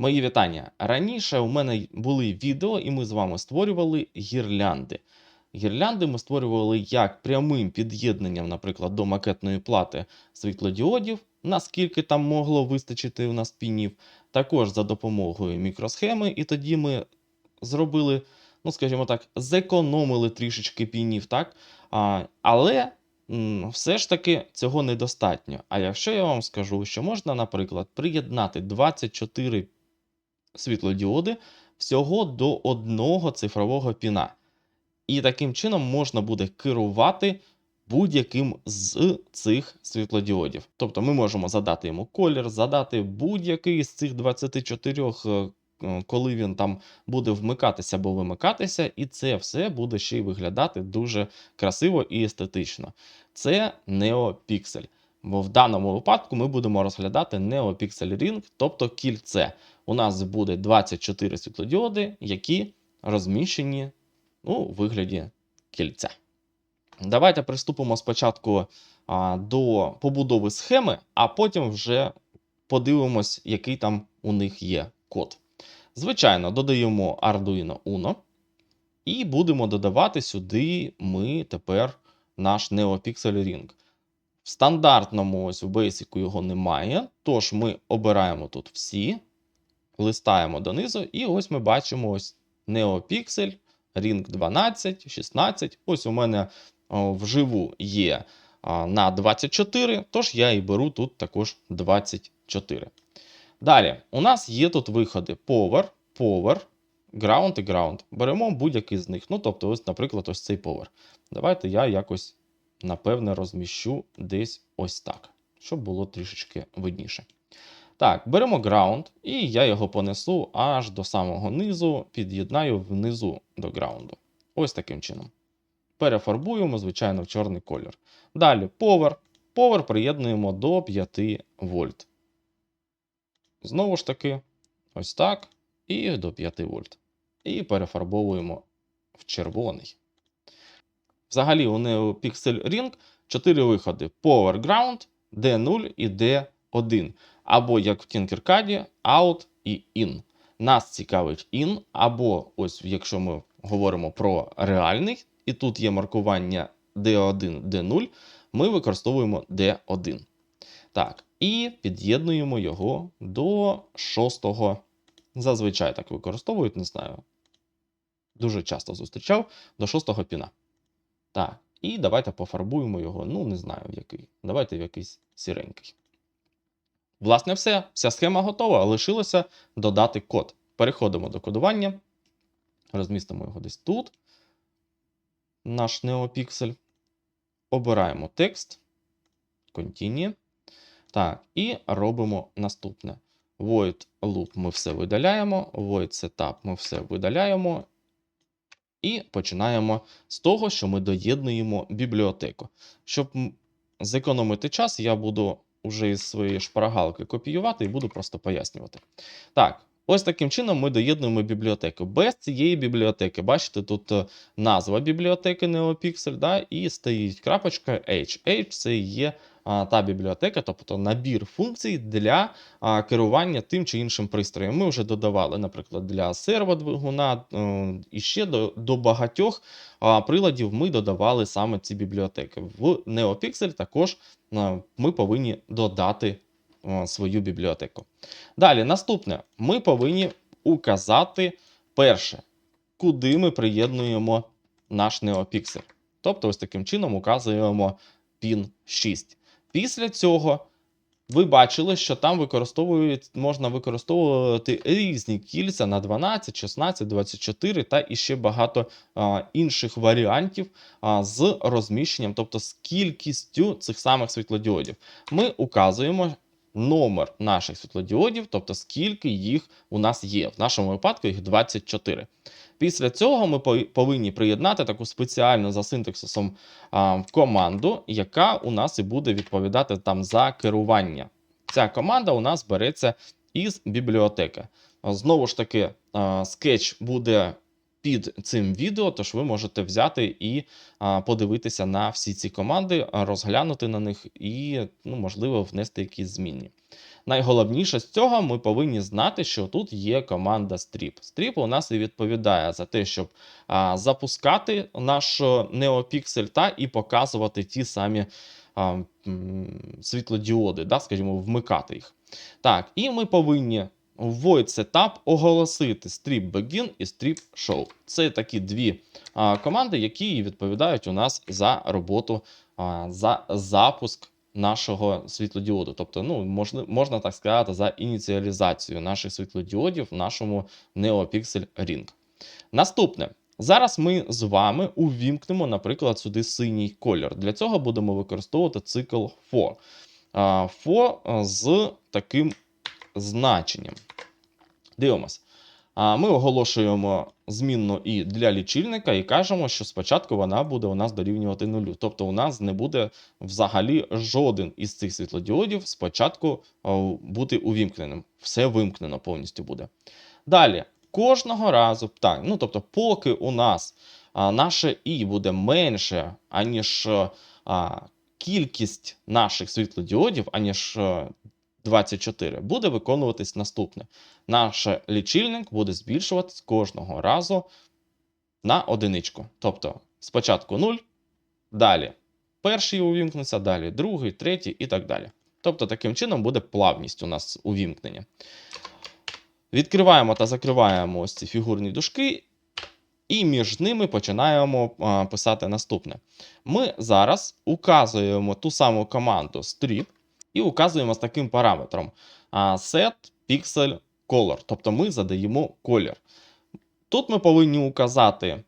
Мої вітання. Раніше у мене були відео, і ми з вами створювали гірлянди. Гірлянди ми створювали як прямим під'єднанням, наприклад, до макетної плати світлодіодів, наскільки там могло вистачити у нас пінів, також за допомогою мікросхеми, і тоді ми зробили, ну скажімо так, зекономили трішечки пінів, так? А, але все ж таки цього недостатньо. А якщо я вам скажу, що можна, наприклад, приєднати 24 світлодіоди всього до одного цифрового піна. І таким чином можна буде керувати будь-яким з цих світлодіодів. Тобто ми можемо задати йому колір, задати будь-який з цих 24, е, е, коли він там буде вмикатися або вимикатися, і це все буде ще й виглядати дуже красиво і естетично. Це NeoPixel. Бо в даному випадку ми будемо розглядати NeoPixel Ring, тобто кільце. У нас буде 24 світлодіоди, які розміщені ну, у вигляді кільця. Давайте приступимо спочатку а, до побудови схеми, а потім вже подивимось, який там у них є код. Звичайно, додаємо Arduino Uno і будемо додавати сюди ми тепер наш NeoPixel Ring. В стандартному ось в Basic його немає, тож ми обираємо тут всі, листаємо донизу, і ось ми бачимо ось NeoPixel, Ring 12, 16. Ось у мене вживу є на 24, тож я і беру тут також 24. Далі, у нас є тут виходи Power, Power, Ground і Ground. Беремо будь-який з них. Ну, тобто, ось, наприклад, ось цей Power. Давайте я якось, напевне, розміщу десь ось так, щоб було трішечки видніше. Так, беремо ground, і я його понесу аж до самого низу, під'єднаю внизу до граунду. Ось таким чином. Перефарбуємо, звичайно, в чорний колір. Далі power. Power приєднуємо до 5 вольт. Знову ж таки, ось так. І до 5 вольт. І перефарбовуємо в червоний. Взагалі, у NeoPixel Ring 4 виходи: Power Ground, D0 і D1 або як в Tinkercad, out і in. Нас цікавить in, або ось якщо ми говоримо про реальний, і тут є маркування D1, D0, ми використовуємо D1. Так, і під'єднуємо його до шостого. Зазвичай так використовують, не знаю. Дуже часто зустрічав до шостого піна. Так, і давайте пофарбуємо його, ну, не знаю, в який. Давайте в якийсь сіренький. Власне, все. Вся схема готова. Лишилося додати код. Переходимо до кодування. Розмістимо його десь тут. Наш NeoPixel. Обираємо текст. Continue. Так, і робимо наступне. Void loop ми все видаляємо. Void setup ми все видаляємо. І починаємо з того, що ми доєднуємо бібліотеку. Щоб зекономити час, я буду уже із своєї шпаргалки копіювати і буду просто пояснювати. Так, ось таким чином ми доєднуємо бібліотеку. Без цієї бібліотеки, бачите, тут е, назва бібліотеки NeoPixel, да, і стоїть крапочка H. H це є та бібліотека, тобто набір функцій для керування тим чи іншим пристроєм. Ми вже додавали, наприклад, для серводвигуна і ще до, до багатьох приладів ми додавали саме ці бібліотеки. В NeoPixel також ми повинні додати свою бібліотеку. Далі, наступне, ми повинні указати перше, куди ми приєднуємо наш NeoPixel. Тобто, ось таким чином указуємо pin 6. Після цього ви бачили, що там використовують, можна використовувати різні кільця на 12, 16, 24 та іще багато а, інших варіантів а, з розміщенням, тобто з кількістю цих самих світлодіодів. Ми указуємо номер наших світлодіодів, тобто скільки їх у нас є. В нашому випадку їх 24. Після цього ми повинні приєднати таку спеціальну за синтаксисом команду, яка у нас і буде відповідати там за керування. Ця команда у нас береться із бібліотеки. Знову ж таки, скетч буде під цим відео, тож ви можете взяти і подивитися на всі ці команди, розглянути на них і, ну, можливо, внести якісь зміни. Найголовніше з цього ми повинні знати, що тут є команда Strip. Strip у нас і відповідає за те, щоб а, запускати наш NeoPixel та і показувати ті самі а, світлодіоди, да, скажімо, вмикати їх. Так, і ми повинні в Void Setup оголосити Strip Begin і Strip Show. Це такі дві а, команди, які відповідають у нас за роботу, а, за запуск нашого світлодіоду. Тобто, ну, можна, можна так сказати, за ініціалізацію наших світлодіодів в нашому NeoPixel Ring. Наступне. Зараз ми з вами увімкнемо, наприклад, сюди синій колір. Для цього будемо використовувати цикл for. For з таким значенням. Дивимось. А, Ми оголошуємо змінну і для лічильника і кажемо, що спочатку вона буде у нас дорівнювати нулю. Тобто у нас не буде взагалі жоден із цих світлодіодів спочатку бути увімкненим. Все вимкнено повністю буде. Далі, кожного разу, так, ну тобто, поки у нас а, наше І буде менше, аніж а, кількість наших світлодіодів, аніж 24, буде виконуватись наступне. Наш лічильник буде збільшуватись кожного разу на одиничку. Тобто спочатку 0, далі перший увімкнеться, далі другий, третій і так далі. Тобто, таким чином буде плавність у нас увімкнення. Відкриваємо та закриваємо ось ці фігурні дужки, і між ними починаємо писати наступне. Ми зараз указуємо ту саму команду strip і указуємо з таким параметром set pixel color. Тобто ми задаємо колір. Тут ми повинні указати,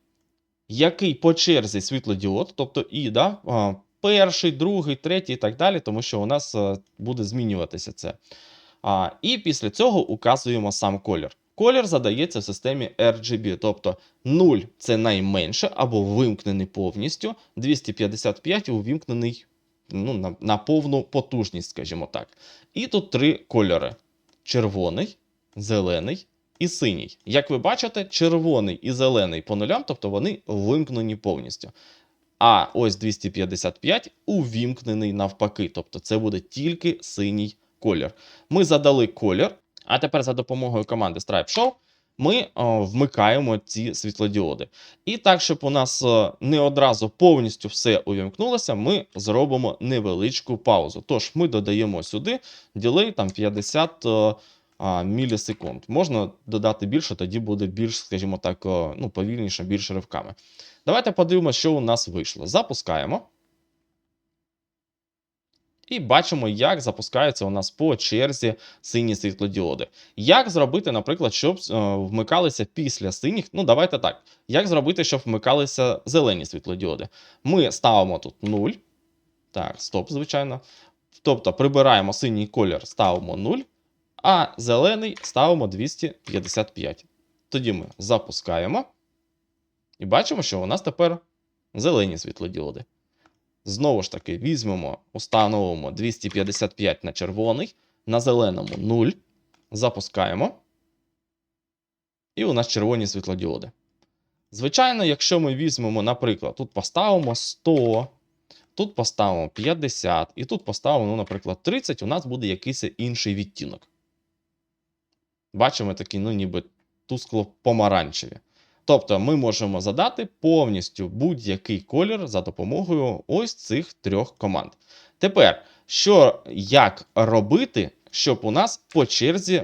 який по черзі світлодіод, тобто і да, перший, другий, третій і так далі, тому що у нас буде змінюватися це. І після цього указуємо сам колір. Колір задається в системі RGB, тобто 0 це найменше або вимкнений повністю, 255 увімкнений ну, на, на повну потужність, скажімо так. І тут три кольори: червоний, зелений і синій. Як ви бачите, червоний і зелений по нулям, тобто вони вимкнені повністю. А ось 255 увімкнений навпаки, тобто це буде тільки синій колір. Ми задали колір, а тепер за допомогою команди Stripe Show ми о, вмикаємо ці світлодіоди. І так, щоб у нас не одразу повністю все увімкнулося, ми зробимо невеличку паузу. Тож ми додаємо сюди ділей там 50 о, мілісекунд. Можна додати більше, тоді буде більш, скажімо так, ну, повільніше, більш ривками. Давайте подивимося, що у нас вийшло. Запускаємо. І бачимо, як запускаються у нас по черзі сині світлодіоди. Як зробити, наприклад, щоб е, вмикалися після синіх? Ну, давайте так. Як зробити, щоб вмикалися зелені світлодіоди? Ми ставимо тут 0. Так, стоп, звичайно. Тобто прибираємо синій колір, ставимо 0, а зелений ставимо 255. Тоді ми запускаємо. І бачимо, що у нас тепер зелені світлодіоди. Знову ж таки, візьмемо, установимо 255 на червоний, на зеленому 0. Запускаємо. І у нас червоні світлодіоди. Звичайно, якщо ми візьмемо, наприклад, тут поставимо 100, тут поставимо 50, і тут поставимо, ну, наприклад, 30, у нас буде якийсь інший відтінок. Бачимо такі, ну, ніби тускло помаранчеві. Тобто ми можемо задати повністю будь-який колір за допомогою ось цих трьох команд. Тепер, що як робити, щоб у нас по черзі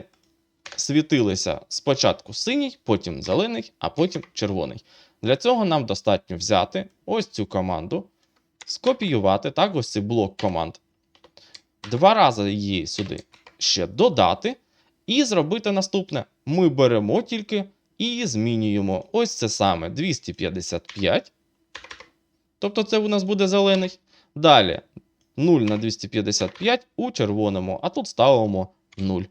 світилися спочатку синій, потім зелений, а потім червоний. Для цього нам достатньо взяти ось цю команду, скопіювати так, ось цей блок команд. Два рази її сюди ще додати, і зробити наступне: ми беремо тільки. І змінюємо ось це саме 255. Тобто це у нас буде зелений. Далі 0 на 255 у червоному, а тут ставимо 0.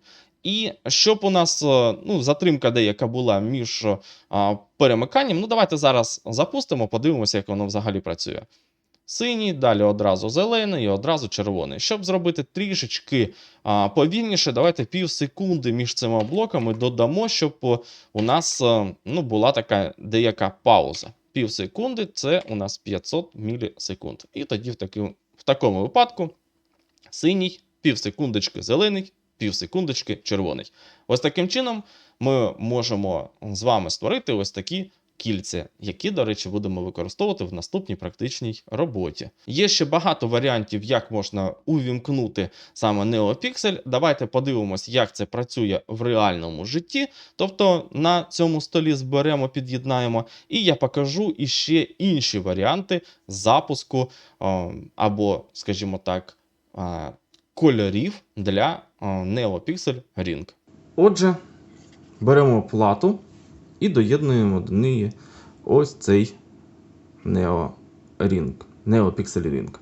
І щоб у нас ну, затримка деяка була між а, перемиканням, ну давайте зараз запустимо, подивимося, як воно взагалі працює. Синій, далі одразу зелений і одразу червоний. Щоб зробити трішечки а, повільніше, давайте пів секунди між цими блоками додамо, щоб у нас а, ну, була така деяка пауза. Пів секунди це у нас 500 мілісекунд. І тоді в, таки, в такому випадку синій, пів секундочки зелений, пів секундочки червоний. Ось таким чином ми можемо з вами створити ось такі кільця, які, до речі, будемо використовувати в наступній практичній роботі. Є ще багато варіантів, як можна увімкнути саме NeoPixel. Давайте подивимось, як це працює в реальному житті. Тобто на цьому столі зберемо, під'єднаємо, і я покажу іще інші варіанти запуску або, скажімо так, кольорів для NeoPixel Ring. Отже, беремо плату і доєднуємо до неї ось цей Neo Ring, NeoPixel Ring.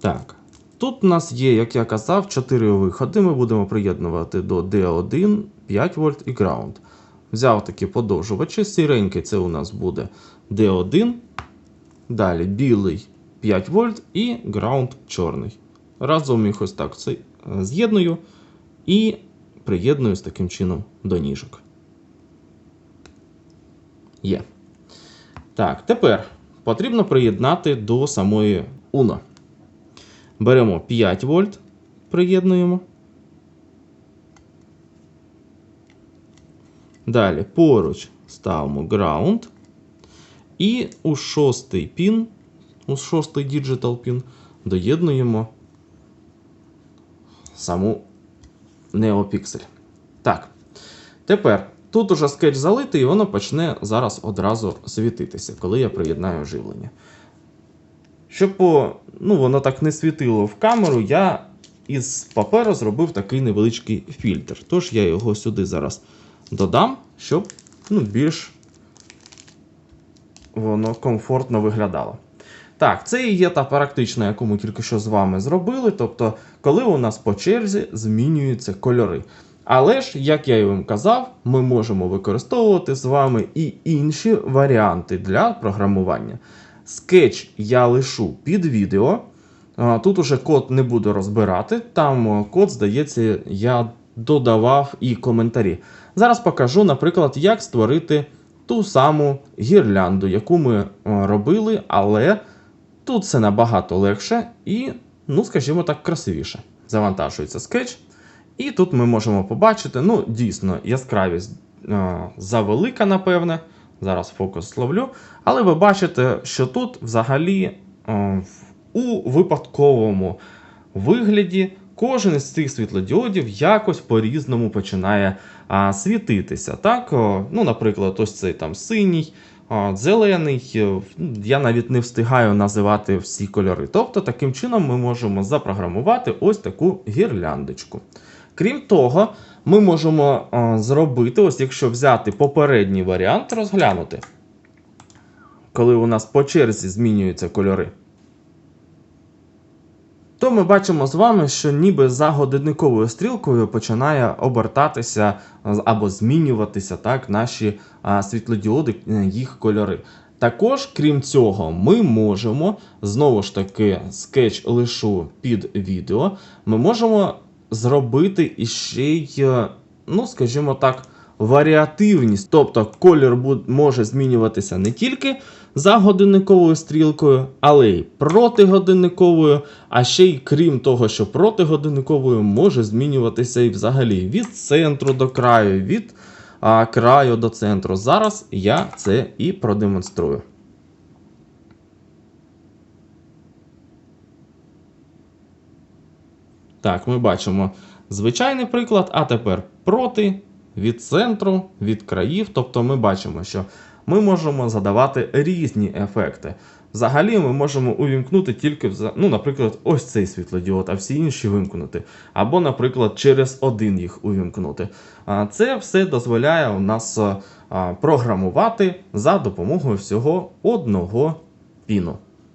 Так, тут у нас є, як я казав, 4 виходи. Ми будемо приєднувати до D1, 5 вольт і Ground. Взяв такі подовжувачі. Сіренький це у нас буде D1. Далі білий 5 вольт і Ground чорний. Разом їх ось так е, з'єдную і приєдную з таким чином до ніжок. Є. Так, тепер потрібно приєднати до самої Uno. Беремо 5 вольт, приєднуємо. Далі поруч ставимо ground. І у шостий пін, у шостий digital пін доєднуємо саму NeoPixel. Так. Тепер тут уже скетч залитий, і воно почне зараз одразу світитися, коли я приєднаю живлення. Щоб ну, воно так не світило в камеру, я із паперу зробив такий невеличкий фільтр. Тож я його сюди зараз додам, щоб ну, більш воно комфортно виглядало. Так, це і є та практична, яку ми тільки що з вами зробили. Тобто, коли у нас по черзі змінюються кольори. Але ж, як я і вам казав, ми можемо використовувати з вами і інші варіанти для програмування. Скетч я лишу під відео. Тут уже код не буду розбирати. Там код, здається, я додавав і коментарі. Зараз покажу, наприклад, як створити ту саму гірлянду, яку ми робили, але тут це набагато легше і, ну, скажімо так, красивіше. Завантажується скетч. І тут ми можемо побачити, ну, дійсно, яскравість е, завелика, напевне. Зараз фокус словлю. Але ви бачите, що тут взагалі е, у випадковому вигляді кожен із цих світлодіодів якось по-різному починає світитися. Так? Ну, Наприклад, ось цей там синій, зелений. е, Я навіть не встигаю називати всі кольори. Тобто, таким чином ми можемо запрограмувати ось таку гірляндочку. Крім того, ми можемо зробити, ось якщо взяти попередній варіант, розглянути, коли у нас по черзі змінюються кольори. То ми бачимо з вами, що ніби за годинниковою стрілкою починає обертатися або змінюватися так, наші світлодіоди, е, їх кольори. Також, крім цього, ми можемо знову ж таки скетч лишу під відео. Ми можемо зробити іще й, е, ну, скажімо так, варіативність. Тобто колір може змінюватися не тільки за годинниковою стрілкою, але й проти годинниковою. А ще й крім того, що проти годинниковою може змінюватися і взагалі від центру до краю, від а, краю до центру. Зараз я це і продемонструю. Так, ми бачимо звичайний приклад, а тепер проти, від центру, від країв. Тобто ми бачимо, що ми можемо задавати різні ефекти. Взагалі ми можемо увімкнути тільки, ну, наприклад, ось цей світлодіод, а всі інші вимкнути. Або, наприклад, через один їх увімкнути. Це все дозволяє у нас програмувати за допомогою всього одного піну.